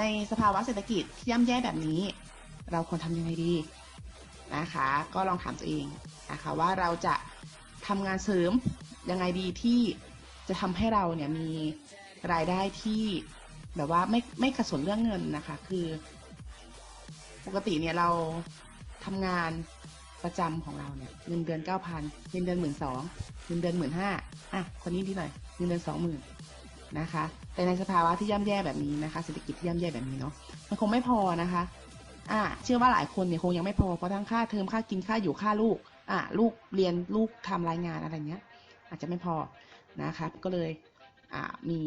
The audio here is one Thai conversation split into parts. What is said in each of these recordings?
ในสภาวะเศรษฐกิจที่ย่ำแย่แบบนี้ เราควรทำยังไงดีนะคะ ก็ลองถามตัวเองนะคะว่าเราจะทำงานเสริมยังไงดีที่จะทำให้เราเนี่ยมีรายได้ที่แบบว่าไม่ไม่ขัดสนเรื่องเงินนะคะ คือ ปกติเนี่ยเราทำงานประจำของเราเนี่ยเงินเดือนเก้าพันเงินเดือนหมื่นสองเงินเดือนหมื่นห้าอะคนนี้ดีหน่อยเงินเดือนสองหมื่นนะคะ แต่ในสภาวะที่ย่ำแย่แบบนี้นะคะเศรษฐกิจที่ย่ำแย่แบบนี้เนาะมันคงไม่พอนะคะอะเชื่อว่าหลายคนเนี่ยคงยังไม่พอเพราะทั้งค่าเทอมค่ากินค่าอยู่ค่าลูกอะลูกเรียนลูกทำรายงานอะไรเงี้ย อาจจะไม่พอนะคะก็เลยอ่ามี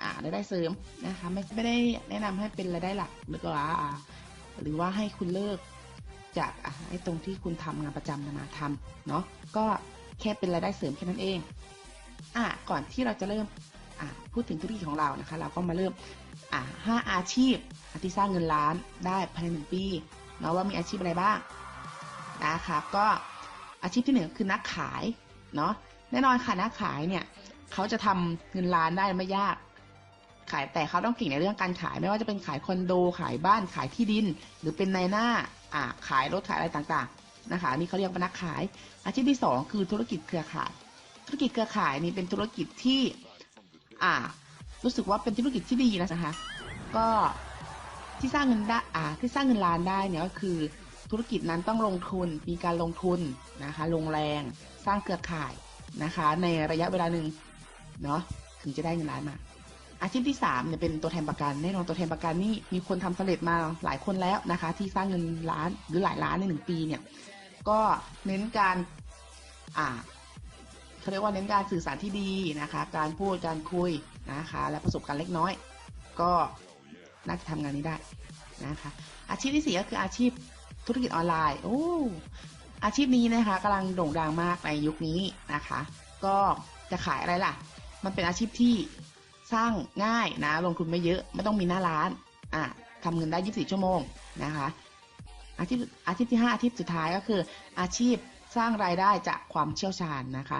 อ่ารายได้เสริมนะคะไม่ไม่ได้แนะนำให้เป็นรายได้หลักหรือว่าหรือว่าให้คุณเลิกจากไอ้ตรงที่คุณทำงานประจำมาทำเนาะก็แค่เป็นรายได้เสริมแค่นั้นเองอะก่อนที่เราจะเริ่ม พูดถึงธุรกิจของเรานะคะ เราก็มาเริ่มห้าอาชีพที่สร้างเงินล้านได้ภายในหนึ่งปีเนาะว่ามีอาชีพอะไรบ้างนะคะก็อาชีพที่หนึ่งคือนักขายเนาะแน่นอนค่ะนักขายเนี่ยเขาจะทำเงินล้านได้ไม่ยาก ขายแต่เขาต้องเก่งในเรื่องการขายไม่ว่าจะเป็นขายคอนโดขายบ้านขายที่ดิน หรือเป็นในหน้าอ่าขายรถขายอะไรต่างๆนะคะนี่เขาเรียกว่านักขาย อาชีพที่สองคือธุรกิจเครือข่าย ธุรกิจเครือข่ายนี่เป็นธุรกิจที่ อ่า รู้สึกว่าเป็นธุรกิจที่ดีนะคะ ก็ที่สร้างเงินได้อ่าที่สร้างเงินล้านได้เนี่ยก็คือ ธุรกิจนั้นต้องลงทุนมีการลงทุนนะคะ ลงแรงสร้างเครือข่ายนะคะ ในระยะเวลาหนึ่งเนาะถึงจะได้เงินล้านมาอาชีพที่สามเนี่ยเป็นตัวแทนประกันแน่นอนตัวแทนประกันนี่มีคนทำสำเร็จมาหลายคนแล้วนะคะ ที่สร้างเงินล้านหรือหลายล้านในหนึ่งปีเนี่ย ก็เน้นการอ่า เขาเรียกว่าเน้นการสื่อสารที่ดีนะคะ การพูดการคุยนะคะ และประสบการณ์เล็กน้อย ก็น่าจะทำงานนี้ได้นะคะ อาชีพที่สี่ก็คืออาชีพธุรกิจออนไลน์โอ้อาชีพนี้นะคะกำลังโด่งดังมากในยุคนี้นะคะ ก็จะขายอะไรล่ะ มันเป็นอาชีพที่สร้างง่ายนะ ลงทุนไม่เยอะไม่ต้องมีหน้าร้านอะทำเงินได้ 24 ชั่วโมงนะคะ อาชีพอาชีพที่ 5 อาชีพสุดท้ายก็คือ อาชีพสร้างรายได้จากความเชี่ยวชาญนะคะ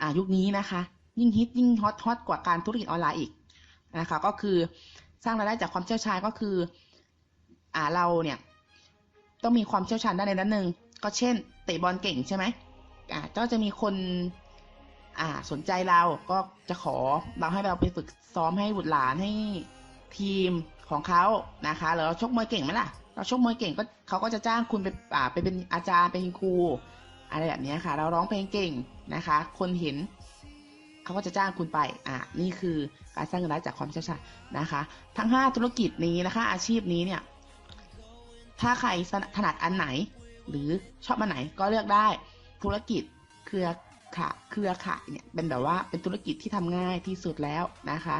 อ่ายุคนี้นะคะ ยิ่งฮิตยิ่งฮอตฮอตกว่าการธุรกิจออนไลน์อีกนะคะ ก็คือสร้างรายได้จากความเชี่ยวชาญก็คือ อ่าเราเนี่ย ต้องมีความเชี่ยวชาญด้านใดด้านหนึ่งก็เช่น เตะบอลเก่งใช่ไหมอ่าก็จะมีคนอ่าสนใจเราก็จะขอเราให้เราไปฝึกซ้อมให้บุตรหลานให้ทีมของเขานะคะแล้วเราชกมวยเก่งไหมล่ะ เราชกมวยเก่งก็เขาก็จะจ้างคุณไปอ่าไปเป็นอาจารย์เป็นครูอะไรแบบนี้ค่ะ เราร้องเพลงเก่ง นะคะ คนเห็นเขาก็จะจ้างคุณไปอ่านี่คือการสร้างเงินรายได้จากความเชี่ยวชาญนะคะ ทั้ง 5 ธุรกิจนี้นะคะ อาชีพนี้เนี่ยถ้าใครถนัดอันไหน หรือชอบอันไหนก็เลือกได้ธุรกิจเครือข่ายเครือข่ายเนี่ยเป็นแบบว่าเป็นธุรกิจที่ทำง่ายที่สุดแล้วนะคะ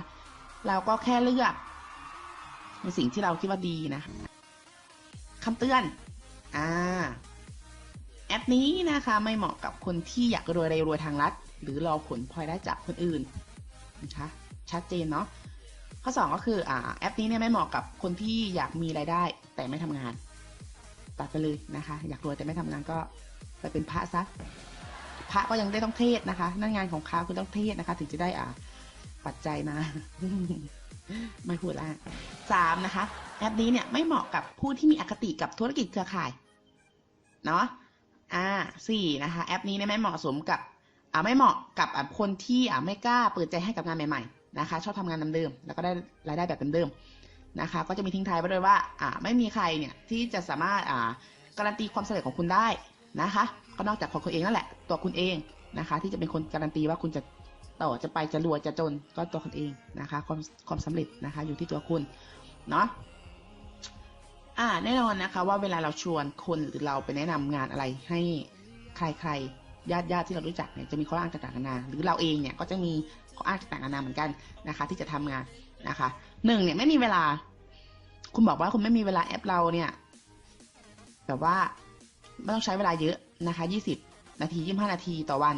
เราก็แค่เลือกในสิ่งที่เราคิดว่าดีนะคะคำเตือน อ่า แอปนี้นะคะไม่เหมาะกับคนที่อยากรวยเร็วรวยทางลัด หรือรอผลพลอยได้จากคนอื่นนะคะชัดเจนเนาะข้อ 2 ก็คืออ่าแอปนี้เนี่ยไม่เหมาะกับคนที่อยากมีรายได้แต่ไม่ทำงานตัดไปเลยนะคะ อยากรวยแต่ไม่ทำงานก็ไปเป็นพระซะพระก็ยังได้ต้องเทศนะคะ นั่นงานของเขาคือต้องเทศนะคะ ถึงจะได้อ่าปัจจัยมาไม่พูดละสามนะคะ แอปนี้เนี่ยไม่เหมาะกับผู้ที่มีอคติกับธุรกิจเครือข่าย เนาะ อ่าสี่นะคะ แอปนี้เนี่ยไม่เหมาะสมกับอ่าไม่เหมาะกับคนที่อ่าไม่กล้าเปิดใจให้กับงานใหม่ๆนะคะ ชอบทำงานเดิมๆแล้วก็ได้รายได้แบบเดิมๆนะคะ ก็จะมีทิ้งท้ายไว้ด้วยว่าอ่าไม่มีใครเนี่ยที่จะสามารถอ่าการันตีความสำเร็จของคุณได้นะคะ ก็นอกจากของคุณเองนั่นแหละ ตัวคุณเองนะคะ ที่จะเป็นคนการันตีว่าคุณจะต่อจะไปจะรวยจะจนก็ตัวคุณเองนะคะ ความความสำเร็จนะคะ อยู่ที่ตัวคุณเนาะ อ่าแน่นอนนะคะ ว่าเวลาเราชวนคนหรือเราไปแนะนำงานอะไรให้ใครๆญาติญาติที่เรารู้จักเนี่ยจะมีข้ออ้างต่างๆนานาหรือเราเองเนี่ยก็จะมีข้ออ้างต่างๆนานาเหมือนกันนะคะ ที่จะทำงานนะคะหนึ่งเนี่ยไม่มีเวลา คุณบอกว่าคุณไม่มีเวลาแอปเราเนี่ยแบบว่าไม่ต้องใช้เวลาเยอะนะคะ20นาที25นาทีต่อวัน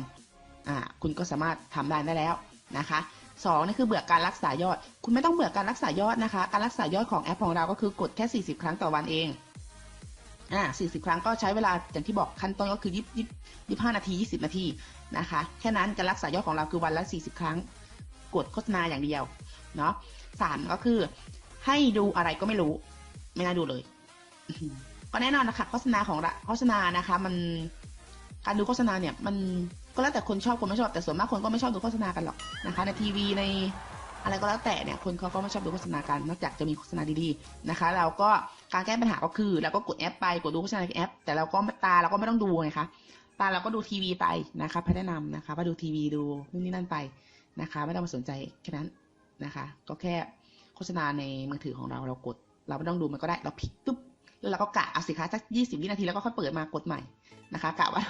อ่าคุณก็สามารถทำได้ได้แล้วนะคะ สองนี่คือเบื่อการรักษายอด คุณไม่ต้องเบื่อการรักษายอดนะคะ การรักษายอดของแอปของเราก็คือกดแค่ 40 ครั้งต่อวันเองอ่า40 ครั้งก็ใช้เวลาอย่างที่บอกขั้นต้นก็คือ20 25 นาที 20 นาทีนะคะ แค่นั้นการรักษายอดของเราคือวันละ 40 ครั้ง กดโฆษณาอย่างเดียวเนาะสามก็คือ ให้ดูอะไรก็ไม่รู้ ไม่น่าดูเลย ก็แน่นอนนะคะโฆษณาของเราโฆษณานะคะ มันการดูโฆษณาเนี่ยมัน ก็แล้วแต่คนชอบคนไม่ชอบแต่ส่วนมากคนก็ไม่ชอบดูโฆษณากันหรอกนะคะ ในทีวีในอะไรก็แล้วแต่เนี่ยคนเขาก็ไม่ชอบดูโฆษณากันนอกจากจะมีโฆษณาดีๆนะคะ เราก็การแก้ปัญหาก็คือเราก็กดแอปไปกดดูโฆษณาในแอป แต่เราก็ตาเราก็ไม่ต้องดูไงคะตาเราก็ดูทีวีไปนะคะแนะนำนะคะว่าดูทีวีดูนู่นนี่นั่นไปนะคะ ไม่ต้องมาสนใจแค่นั้นนะคะ ก็แค่โฆษณาในมือถือของเราเรากด เราไม่ต้องดูมันก็ได้เราพลิกปุ๊บ แล้วเราก็กะเอาสิคะสักยี่สิบวินาทีแล้วก็ค่อยเปิดมากดใหม่นะคะกะว่า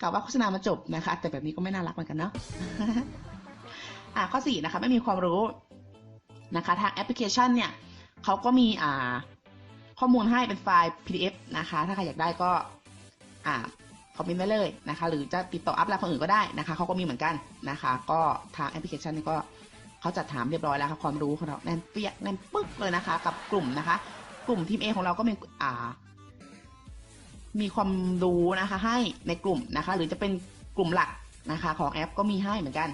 กะว่าโฆษณามันจบนะคะ แต่แบบนี้ก็ไม่น่ารักเหมือนกันเนาะอ่าข้อสี่นะคะไม่มีความรู้นะคะทางแอปพลิเคชันเนี่ยเขาก็มีอ่าข้อมูลให้เป็นไฟล์ PDF นะคะ ถ้าใครอยากได้ก็อ่าคอมเมนต์ไว้เลยนะคะ หรือจะติดต่ออัพไลน์คนอื่นก็ได้นะคะเขาก็มีเหมือนกันนะคะ ก็ทางแอปพลิเคชันนี่ก็เขาจัดถามเรียบร้อยแล้วค่ะความรู้ของเราแน่นเปียกแน่นปึ๊กเลยนะคะ กับกลุ่มนะคะ กลุ่มทีม A ของเราก็มีอ่า มีความรู้นะคะ ให้ในกลุ่มนะคะ หรือจะเป็นกลุ่มหลักนะคะ ของแอปก็มีให้เหมือนกัน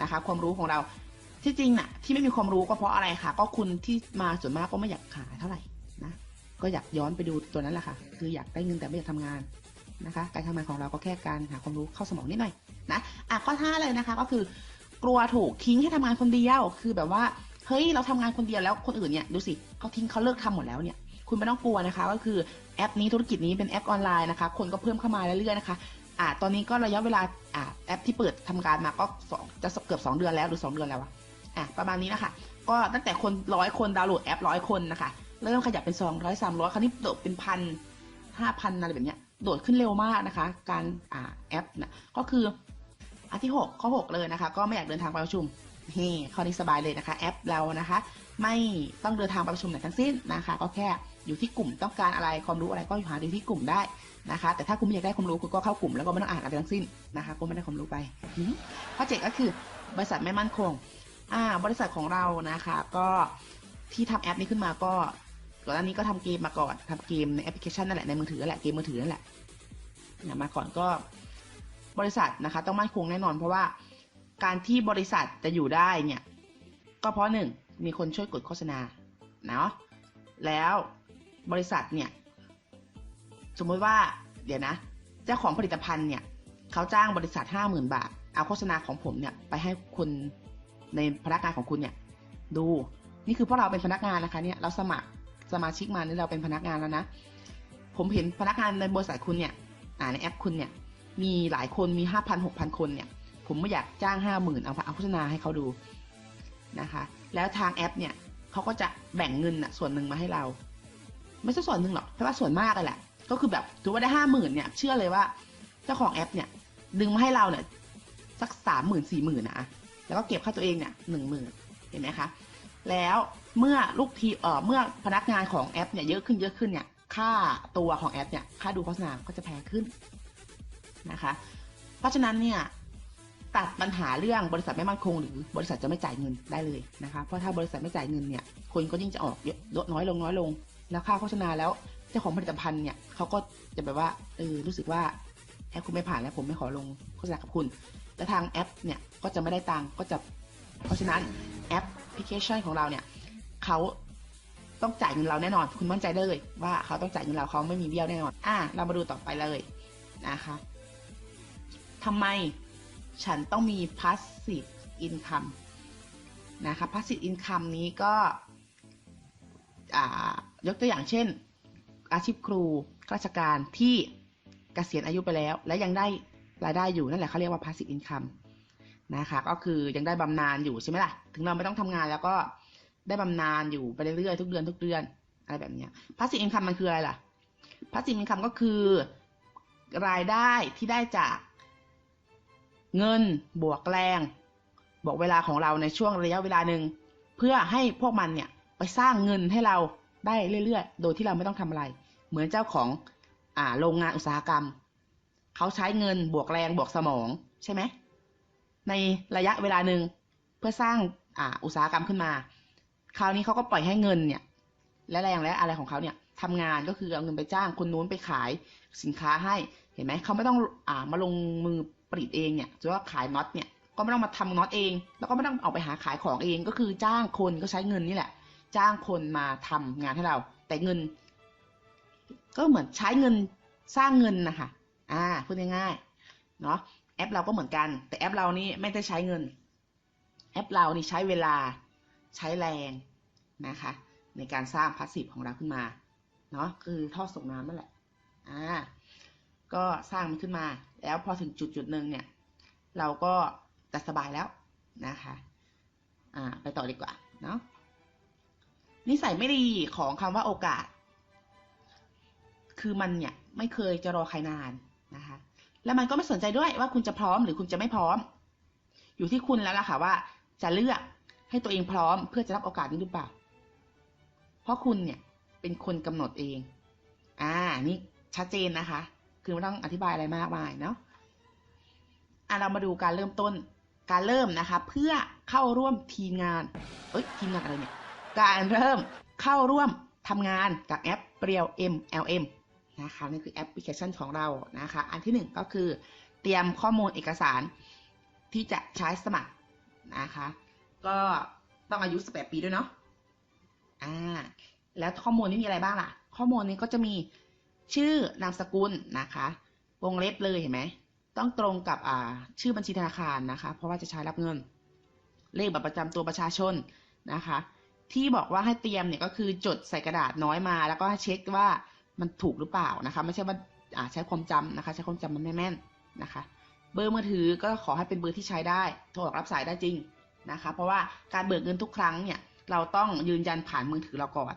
นะคะ ความรู้ของเราที่จริงน่ะ ที่ไม่มีความรู้ก็เพราะอะไรคะก็คุณที่มาส่วนมากก็ไม่อยากขายเท่าไหร่นะก็อยากย้อนไปดูตัวนั้นแหละค่ะ คืออยากได้เงินแต่ไม่อยากทำงานนะคะ การทำงานของเราก็แค่การหาความรู้เข้าสมองนิดหน่อยนะอะข้อห้าเลยนะคะ ก็คือกลัวถูกทิ้งให้ทำงานคนเดียว คือแบบว่า เฮ้ยเราทำงานคนเดียวแล้วคนอื่นเนี่ยดูสิเขาทิ้งเขาเลิกทำหมดแล้วเนี่ยคุณไม่ต้องกลัวนะคะ ก็คือแอปนี้ธุรกิจนี้เป็นแอปออนไลน์นะคะ คนก็เพิ่มเข้ามาเรื่อยๆนะคะอ่าตอนนี้ก็ระยะเวลาอ่าแอปที่เปิดทำการมาก็สองจะเกือบสองเดือนแล้วหรือสองเดือนแล้วอะอะประมาณนี้นะคะก็ตั้งแต่คนร้อยคนดาวน์โหลดแอปร้อยคนนะคะเริ่มขยับเป็นสองร้อยสามร้อยคราวนี้โดดเป็นพันห้าพันอะไรแบบเนี้ยโดดขึ้นเร็วมากนะคะ การอ่าแอปนะก็คืออันที่หกข้อหกเลยนะคะ ก็ไม่อยากเดินทางไปประชุม นี่ข้อนี้สบายเลยนะคะ แอปเรานะคะ ไม่ต้องเดินทางไปประชุมไหนทั้งสิ้นนะคะ ก็แค่อยู่ที่กลุ่มต้องการอะไรความรู้อะไรก็หาดูที่กลุ่มได้นะคะ แต่ถ้าคุณไม่อยากได้ความรู้คุณก็เข้ากลุ่มแล้วก็ไม่ต้องอ่านอะไรทั้งสิ้นนะคะก็ไม่ได้ความรู้ไปข้อเจ็ดก็คือบริษัทไม่มั่นคงอ่าบริษัทของเรานะคะ ก็ที่ทำแอปนี้ขึ้นมาก็ก่อนหน้านี้ก็ทำเกมมาก่อนทำเกมในแอปพลิเคชันนั่นแหละในมือถือนั่นแหละเกมมือถือนั่นแหละนะมาก่อนก็บริษัทนะคะ ต้องมั่นคงแน่นอนเพราะว่า การที่บริษัทจะอยู่ได้เนี่ย ก็เพราะหนึ่งมีคนช่วยกดโฆษณาเนาะแล้วบริษัทเนี่ย สมมติว่าเดี๋ยวนะ เจ้าของผลิตภัณฑ์เนี่ย เขาจ้างบริษัทห้าหมื่นบาท เอาโฆษณาของผมเนี่ย ไปให้คนในพนักงานของคุณเนี่ย ดูนี่คือพวกเราเป็นพนักงานนะคะเนี่ยเราสมัครสมาชิกมานี่เราเป็นพนักงานแล้วนะ ผมเห็นพนักงานในบริษัทคุณเนี่ย อ่าในแอปคุณเนี่ย มีหลายคนมีห้าพันหกพันคนเนี่ย ผมไม่อยากจ้างห้าหมื่นเอาเอาโฆษณาให้เขาดูนะคะ แล้วทางแอปเนี่ยเขาก็จะแบ่งเงินอะส่วนหนึ่งมาให้เรา ไม่ใช่ส่วนหนึ่งหรอกเพราะว่าส่วนมากเลยแหละก็คือแบบถือว่าได้ห้าหมื่นเนี่ย เชื่อเลยว่า เจ้าของแอปเนี่ย ดึงมาให้เราเนี่ยสักสามหมื่นสี่หมื่นนะแล้วก็เก็บค่าตัวเองเนี่ยหนึ่งหมื่นเห็นไหมคะ แล้วเมื่อลูกทีเอ่อเมื่อพนักงานของแอปเนี่ยเยอะขึ้นเยอะขึ้นเนี่ย ค่าตัวของแอปเนี่ย ค่าดูโฆษณาก็จะแพงขึ้นนะคะ เพราะฉะนั้นเนี่ย ตัดปัญหาเรื่องบริษัทไม่มั่นคง หรือบริษัทจะไม่จ่ายเงินได้เลยนะคะเพราะถ้าบริษัทไม่จ่ายเงินเนี่ยคนก็ยิ่งจะออกเยอะลดน้อยลงน้อยลง แล้วค่าโฆษณาแล้วเจ้าของผลิตภัณฑ์เนี่ยเขาก็จะแบบว่าเออรู้สึกว่าแอปคุณไม่ผ่านแล้วผมไม่ขอลงโฆษณากับคุณและทางแอปเนี่ยก็จะไม่ได้ตังก็จะเพราะฉะนั้นแอปพลิเคชันของเราเนี่ยเขาต้องจ่ายเงินเราแน่นอน คุณมั่นใจได้เลยว่าเขาต้องจ่ายเงินเราเขาไม่มีเบี้ยวแน่นอน อะเรามาดูต่อไปเลยนะคะทำไม ฉันต้องมี passive income นะคะ passive income นี้ก็ยกตัวอย่างเช่น อาชีพครูข้าราชการที่เกษียณอายุไปแล้ว และยังได้รายได้อยู่นั่นแหละเขาเรียกว่า passive income นะคะก็คือยังได้บำนาญอยู่ใช่ไหมล่ะ ถึงเราไม่ต้องทำงานแล้วก็ได้บำนาญอยู่ไปเรื่อยๆทุกเดือนทุกเดือนอะไรแบบนี้ passive income มันคืออะไรล่ะ passive income ก็คือรายได้ที่ได้จาก เงินบวกแรง บวกเวลาของเราในช่วงระยะเวลาหนึ่งเพื่อให้พวกมันเนี่ยไปสร้างเงินให้เราได้เรื่อยๆ โดยที่เราไม่ต้องทำอะไร เหมือนเจ้าของอ่าโรงงานอุตสาหกรรม เขาใช้เงินบวกแรงบวกสมองใช่ไหมในระยะเวลาหนึ่งเพื่อสร้างอ่าอุตสาหกรรมขึ้นมา คราวนี้เขาก็ปล่อยให้เงินเนี่ยและแรงและอะไรของเขาเนี่ยทำงานก็คือเอาเงินไปจ้างคนนู้นไปขายสินค้าให้เห็นไหมเขาไม่ต้องอ่ามาลงมือ ผลิตเองเนี่ยจะว่าขายน็อตเนี่ยก็ไม่ต้องมาทำน็อตเอง แล้วก็ไม่ต้องออกไปหาขายของเอง ก็คือจ้างคนก็ใช้เงินนี่แหละ จ้างคนมาทำงานให้เรา แต่เงิน ก็เหมือนใช้เงินสร้างเงินนะคะอ่าพูดง่ายๆเนาะแอปเราก็เหมือนกัน แต่แอปเรานี่ไม่ได้ใช้เงิน แอปเรานี่ใช้เวลาใช้แรงนะคะ ในการสร้างพาสซีฟของเราขึ้นมาเนาะคือท่อส่งน้ำนั่นแหละอ่าก็สร้างมันขึ้นมา แล้วพอถึงจุดจุดหนึ่งเนี่ย เราก็จะสบายแล้วนะคะอ่าไปต่อดีกว่าเนาะนิสัยไม่ดีของคำว่าโอกาส คือมันเนี่ยไม่เคยจะรอใครนานนะคะ แล้วมันก็ไม่สนใจด้วยว่าคุณจะพร้อมหรือคุณจะไม่พร้อม อยู่ที่คุณแล้วล่ะค่ะว่าจะเลือกให้ตัวเองพร้อมเพื่อจะรับโอกาสนี้หรือเปล่า เพราะคุณเนี่ยเป็นคนกำหนดเอง อ่า นี่ชัดเจนนะคะ คือไม่ต้องอธิบายอะไรมากมายเนาะอะเรามาดูการเริ่มต้นการเริ่มนะคะ เพื่อเข้าร่วมทีมงาน เอ้ยทีมงานอะไรเนี่ย การเริ่มเข้าร่วมทำงานกับแอปเปรียว MLM นะคะนี่คือแอปพลิเคชันของเรานะคะ อันที่หนึ่งก็คือ เตรียมข้อมูลเอกสารที่จะใช้สมัครนะคะ ก็ต้องอายุ 18 ปีด้วยเนาะอ่าแล้วข้อมูลนี้มีอะไรบ้างล่ะ ข้อมูลนี้ก็จะมี ชื่อนามสกุลนะคะ วงเล็บเลยเห็นไหมต้องตรงกับอ่าชื่อบัญชีธนาคารนะคะ เพราะว่าจะใช้รับเงิน เลขบัตรประจำตัวประชาชนนะคะ ที่บอกว่าให้เตรียมเนี่ยก็คือจดใส่กระดาษน้อยมา แล้วก็เช็คว่ามันถูกหรือเปล่านะคะ ไม่ใช่ว่าอ่าใช้ความจำนะคะ ใช้ความจำมันไม่แม่นนะคะ เบอร์มือถือก็ขอให้เป็นเบอร์ที่ใช้ได้ โทรรับสายได้จริงนะคะ เพราะว่าการเบิกเงินทุกครั้งเนี่ยเราต้องยืนยันผ่านมือถือเราก่อน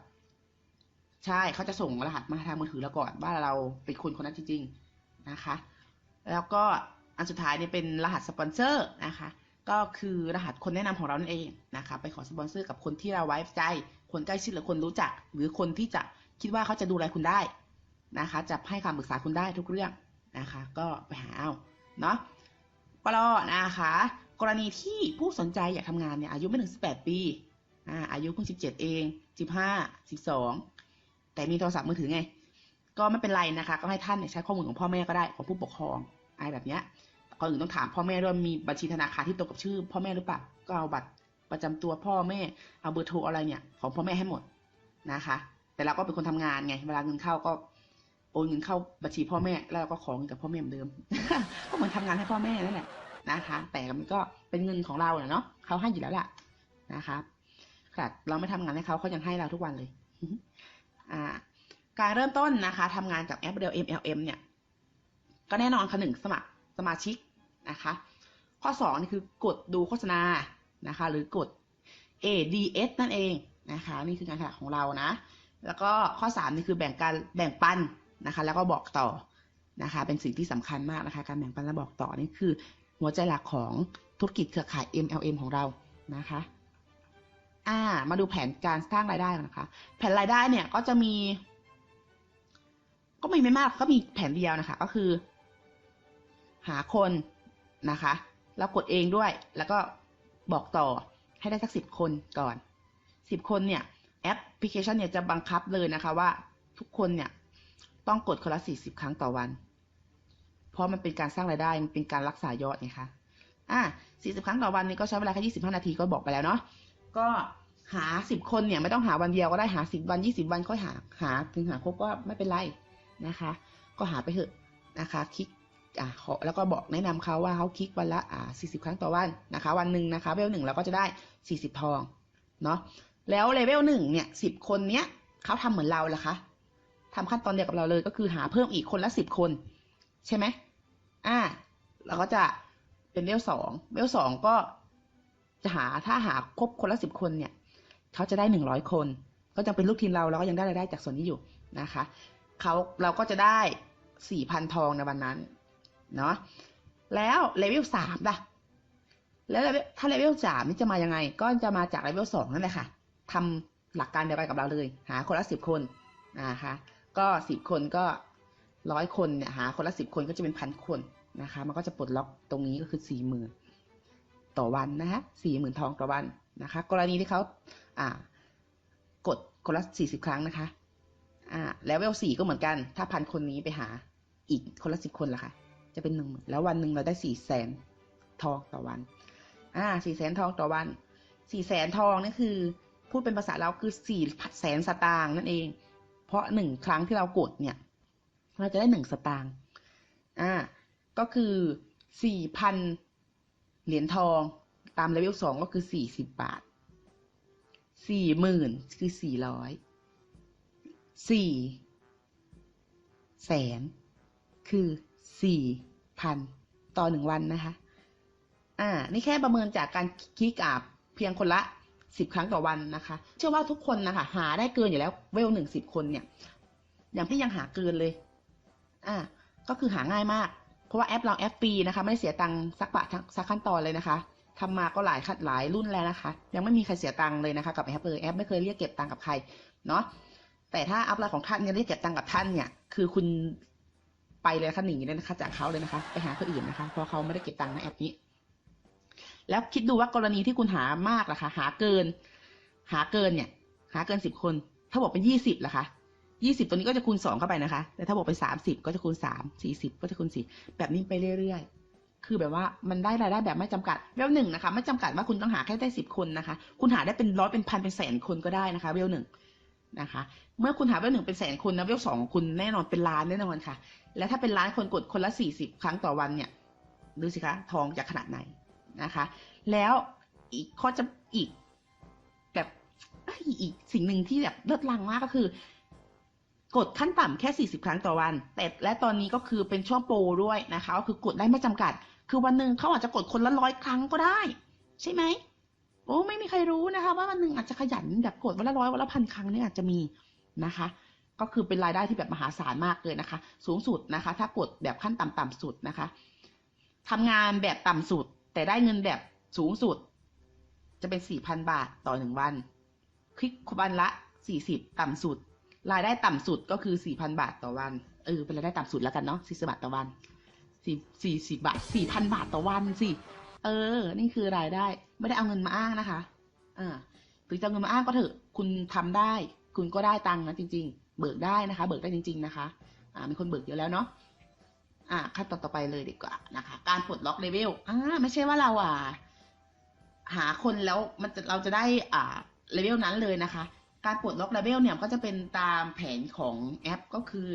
ใช่เขาจะส่งรหัสมาทางมือถือเราก่อนว่าเราเป็นคนคนนั้นจริง ๆนะคะ แล้วก็อันสุดท้ายเนี่ยเป็นรหัสสปอนเซอร์นะคะ ก็คือรหัสคนแนะนำของเรานั่นเองนะคะ ไปขอสปอนเซอร์กับคนที่เราไว้ใจ คนใกล้ชิดหรือคนรู้จัก หรือคนที่จะคิดว่าเขาจะดูแลคุณได้นะคะ จะให้คำปรึกษาคุณได้ทุกเรื่องนะคะ ก็ไปหาเอาเนาะปลอนะคะ กรณีที่ผู้สนใจอยากทำงานเนี่ยอายุไม่ถึง 18 ปีอายุเพิ่ง 17 เอง 15 12 แต่มีโทรศัพท์มือถือไง ก็ไม่เป็นไรนะคะ ก็ให้ท่านใช้ข้อมูลของพ่อแม่ก็ได้ของผู้ปกครองอะไรแบบเนี้ยก่อนอื่นต้องถามพ่อแม่ด้วยมีบัญชีธนาคารที่ตรงกับชื่อ พ่อแม่หรือเปล่าก็เอาบัตรประจำตัวพ่อแม่เอาเบอร์โทรอะไรเนี่ย ของพ่อแม่ให้หมดนะคะ แต่เราก็เป็นคนทำงานไง เวลาเงินเข้าก็โอนเงินเข้าบัญชีพ่อแม่แล้วเราก็ขอเงินกับพ่อแม่เหมือนเดิม ก็เหมือนทำงานให้พ่อแม่นั่นแหละนะคะ แต่มันก็เป็นเงินของเราเนาะเขาให้อยู่แล้วล่ะนะคะขนาดเราไม่ทำงานให้เขาเขายังให้เราทุกวันเลย การเริ่มต้นนะคะทำงานกับแอปเดียว MLM เนี่ย ก็แน่นอนค่ะหนึ่งสมัครสมาชิกนะคะ ข้อสองนี่คือกดดูโฆษณานะคะ หรือกด ADS นั่นเองนะคะ นี่คือการขายของเรานะ แล้วก็ข้อสามนี่คือแบ่งการแบ่งปันนะคะ แล้วก็บอกต่อนะคะ เป็นสิ่งที่สำคัญมากนะคะ การแบ่งปันและบอกต่อนี่คือ หัวใจหลักของธุรกิจเครือข่าย MLM ของเรานะคะ อ่า มาดูแผนการสร้างรายได้กันนะคะ แผนรายได้เนี่ยก็จะมี ก็มีไม่มากก็มีแผนเดียวนะคะ ก็คือ หาคนนะคะแล้วกดเองด้วย แล้วก็บอกต่อให้ได้สักสิบคนก่อนสิบคนเนี่ยแอปพลิเคชันเนี่ยจะบังคับเลยนะคะว่าทุกคนเนี่ยต้องกดคนละสี่สิบครั้งต่อวัน เพราะมันเป็นการสร้างรายได้ มันเป็นการรักษายอดไงคะ อ่าสี่สิบครั้งต่อวันนี้ก็ใช้เวลาแค่ยี่สิบห้านาทีก็บอกไปแล้วเนาะ ก็หาสิบคนเนี่ยไม่ต้องหาวันเดียวก็ได้หาสิบวันยี่สิบวันค่อยหาหา ถึงหาครบก็ไม่เป็นไรนะคะ ก็หาไปเถอะนะคะคลิกอ่าขอแล้วก็บอกแนะนำเขาว่าเขาคลิกวันละอ่าสี่สิบครั้งต่อวันนะคะ วันหนึ่งนะคะเลเวลหนึ่งเราก็จะได้สี่สิบทองเนาะแล้วเลเวลหนึ่งเนี่ยสิบคนเนี้ยเขาทำเหมือนเราเหรอคะทำขั้นตอนเดียวกับเราเลยก็คือหาเพิ่มอีกคนละสิบคน ใช่ไหมอ่าเราก็จะเป็นเลเวลสองเลเวลสองก็ จะหาถ้าหาครบคนละสิบคนเนี่ยเขาจะได้หนึ่งร้อยคน ก็จะเป็นลูกทีมเราเราก็ยังได้รายได้จากส่วนนี้อยู่นะคะเขาเราก็จะได้สี่พันทองในวันนั้นเนาะแล้วเลเวลสามล่ะแล้วถ้าเลเวลสามนี่จะมายังไง ก็จะมาจากเลเวลสองนั่นแหละค่ะทำหลักการเดียวกันกับเราเลย หาคนละสิบคนนะคะก็สิบคนก็ร้อยคนเนี่ยหาคนละสิบคนก็จะเป็นพันคนนะคะ มันก็จะปลดล็อกตรงนี้ก็คือสี่หมื่น ต่อวันนะคะสี่หมื่นทองต่อวันนะคะ กรณีที่เขาอ่ากดคนละสี่สิบครั้งนะคะอ่าแล้วเวลสี่ก็เหมือนกัน ถ้าพันคนนี้ไปหาอีกคนละสิบคนล่ะค่ะ จะเป็นหนึ่งหมื่นแล้ววันหนึ่งเราได้สี่แสนทองต่อวันอ่าสี่แสนทองต่อวันสี่แสนทองนี่คือพูดเป็นภาษาเราคือสี่แสนสตางค์นั่นเอง เพราะหนึ่งครั้งที่เรากดเนี่ย เราจะได้หนึ่งสตางค์อ่าก็คือสี่พัน เหรียญทองตามเลเวลสองก็คือสี่สิบบาทสี่หมื่นคือสี่ร้อยสี่แสนคือสี่พันต่อหนึ่งวันนะคะ อ่า นี่แค่ประเมินจากการคลิกอาบเพียงคนละสิบครั้งต่อวันนะคะ เชื่อว่าทุกคนนะคะ หาได้เกินอยู่แล้วเวลหนึ่งสิบคนเนี่ย อย่างพี่ยังหาเกินเลย อ่า ก็คือหาง่ายมาก เพราะว่าแอปเราแอปฟรีนะคะ ไม่ได้เสียตังค์สักบาทสักขั้นตอนเลยนะคะทำมาก็หลายคัดหลายรุ่นแล้วนะคะ ยังไม่มีใครเสียตังค์เลยนะคะกับแอปเลยแอปไม่เคยเรียกเก็บตังค์กับใครเนาะแต่ถ้าอัพไลน์ของท่านเนี่ยเรียกเก็บตังค์กับท่านเนี่ยคือคุณไปเลยนะคะหนีเลยนะคะจากเขาเลยนะคะ ไปหาคนอื่นนะคะ เพราะเขาไม่ได้เก็บตังค์ในแอปนี้ แล้วคิดดูว่ากรณีที่คุณหามากล่ะคะหาเกิน หาเกินเนี่ย หาเกินสิบคน ถ้าบอกเป็นยี่สิบล่ะคะ ยี่สิบตัวนี้ก็จะคูณสองเข้าไปนะคะ แต่ถ้าบอกเป็นสามสิบก็จะคูณสามสี่สิบก็จะคูณสี่แบบนี้ไปเรื่อยๆ คือแบบว่ามันได้รายได้แบบไม่จำกัดเวลหนึ่งนะคะ ไม่จำกัดว่าคุณต้องหาแค่ได้สิบคนนะคะ คุณหาได้เป็นร้อยเป็นพันเป็นแสนคนก็ได้นะคะเวลหนึ่งนะคะ เมื่อคุณหาเวลหนึ่งเป็นแสนคนนะเวลสองคุณแน่นอนเป็นล้านแน่นอนค่ะ และถ้าเป็นล้านคนกดคนละสี่สิบครั้งต่อวันเนี่ยดูสิคะทองจะขนาดไหนนะคะ แล้วอีกข้อจะอีกแบบอีกสิ่งหนึ่งที่แบบเลิศลังมากก็คือ กดขั้นต่ำแค่ 40 ครั้งต่อวัน แต่และตอนนี้ก็คือเป็นช่วงโปรด้วยนะคะก็คือกดได้ไม่จำกัด คือวันหนึ่งเขาอาจจะกดคนละร้อยครั้งก็ได้ ใช่ไหมโอ้ไม่มีใครรู้นะคะ ว่าวันหนึ่งอาจจะขยันแบบกดวันละร้อยวันละพันครั้งเนี่ยอาจจะมีนะคะ ก็คือเป็นรายได้ที่แบบมหาศาลมากเลยนะคะ สูงสุดนะคะ ถ้ากดแบบขั้นต่ำต่ำสุดนะคะทำงานแบบต่ำสุด แต่ได้เงินแบบสูงสุด จะเป็นสี่พันบาทต่อหนึ่งวัน คลิกวันละสี่สิบต่ำสุด รายได้ต่ำสุดก็คือสี่พันบาทต่อวัน เออ เป็นรายได้ต่ำสุดแล้วกันเนาะสี่สิบบาทต่อวันสี่สี่สิบบาทสี่พันบาทต่อวันสิ เออ นี่คือรายได้ ไม่ได้เอาเงินมาอ้างนะคะ อ่าถึงจะเอาเงินมาอ้างก็เถอะ คุณทำได้ คุณก็ได้ตังค์นะจริง ๆ เบิกได้นะคะ เบิกได้จริง ๆ นะคะ อ่า มีคนเบิกเยอะแล้วเนาะ อ่า ขั้นตอนต่อไปเลยดีกว่านะคะ การปลดล็อกเลเวล อ่า ไม่ใช่ว่าเราอะหาคนแล้วมันจะเราจะได้อ่าเลเวลนั้นเลยนะคะ การปลดล็อกเลเวลเนี่ยก็จะเป็นตามแผนของแอปก็คือ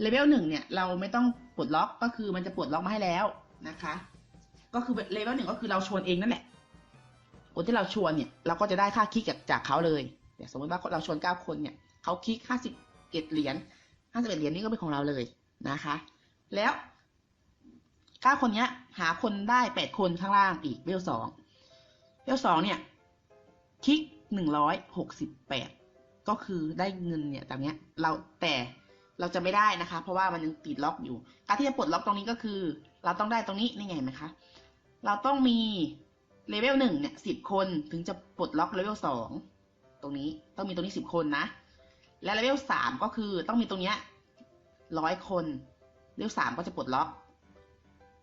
เลเวลหนึ่งเนี่ยเราไม่ต้องปลดล็อกก็คือมันจะปลดล็อกมาให้แล้วนะคะ ก็คือเลเวลหนึ่งก็คือเราชวนเองนั่นแหละคนที่เราชวนเนี่ยเราก็จะได้ค่าคลิกจากจากเขาเลยแต่สมมติว่าเราชวนเก้าคนเนี่ยเขาคลิกห้าสิบเอ็ดเหรียญห้าสิบเอ็ดเหรียญนี่ก็เป็นของเราเลยนะคะ แล้วเก้าคนเนี้ย หาคนได้แปดคนข้างล่างอีกเลเวลสองเลเวลสองเนี่ยคลิก หนึ่งร้อยหกสิบแปดก็คือได้เงินเนี่ยตามเนี้ยเราแต่เราจะไม่ได้นะคะ เพราะว่ามันยังติดล็อกอยู่ การที่จะปลดล็อกตรงนี้ก็คือ เราต้องได้ตรงนี้นี่ไงไหมคะเราต้องมีเลเวลหนึ่งเนี่ยสิบคนถึงจะปลดล็อกเลเวลสองตรงนี้ต้องมีตรงนี้สิบคนนะ และเลเวลสามก็คือต้องมีตรงเนี้ยร้อยคนเลเวลสามก็จะปลดล็อก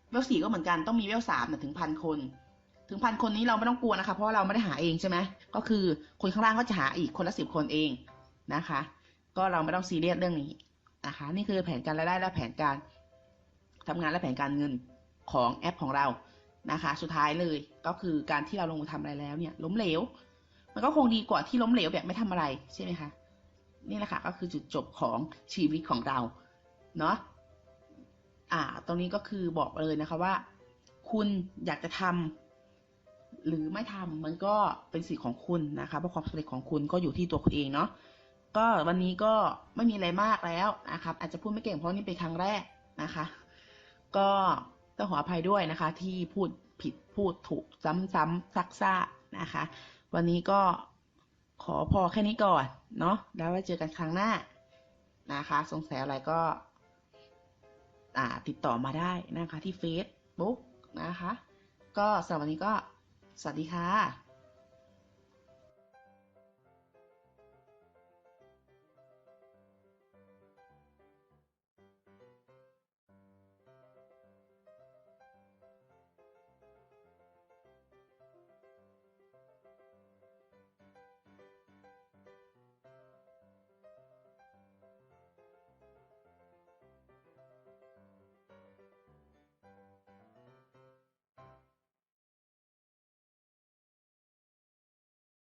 เลเวลสี่ก็เหมือนกันต้องมีเลเวลสามถึงพันคน ถึงพันคนนี้เราไม่ต้องกลัวนะคะ เพราะว่าเราไม่ได้หาเองใช่ไหมก็คือคนข้างล่างก็จะหาอีกคนละสิบคนเองนะคะ ก็เราไม่ต้องซีเรียสเรื่องนี้นะคะ นี่คือแผนการรายได้และแผนการทำงานและแผนการเงินของแอปของเรานะคะ สุดท้ายเลยก็คือการที่เราลงมือทำอะไรแล้วเนี่ยล้มเหลว มันก็คงดีกว่าที่ล้มเหลวแบบไม่ทำอะไรใช่ไหมคะนี่แหละค่ะก็คือจุดจบของชีวิตของเราเนาะอ่า ตรงนี้ก็คือบอกเลยนะคะว่า คุณอยากจะทำ หรือไม่ทำมันก็เป็นสิทธิ์ของคุณนะคะเพราะความสำเร็จของคุณก็อยู่ที่ตัวคุณเองเนาะก็วันนี้ก็ไม่มีอะไรมากแล้วนะครับ อาจจะพูดไม่เก่งเพราะนี่เป็นครั้งแรกนะคะ ก็ต้องขออภัยด้วยนะคะ ที่พูดผิดพูดถูกซ้ำๆซักซ่านะคะ วันนี้ก็ขอพอแค่นี้ก่อนเนาะแล้วไว้เจอกันครั้งหน้านะคะ สงสัยอะไรก็อ่าติดต่อมาได้นะคะที่เฟซบุ๊กนะคะ ก็สำหรับวันนี้ก็ สวัสดีค่ะ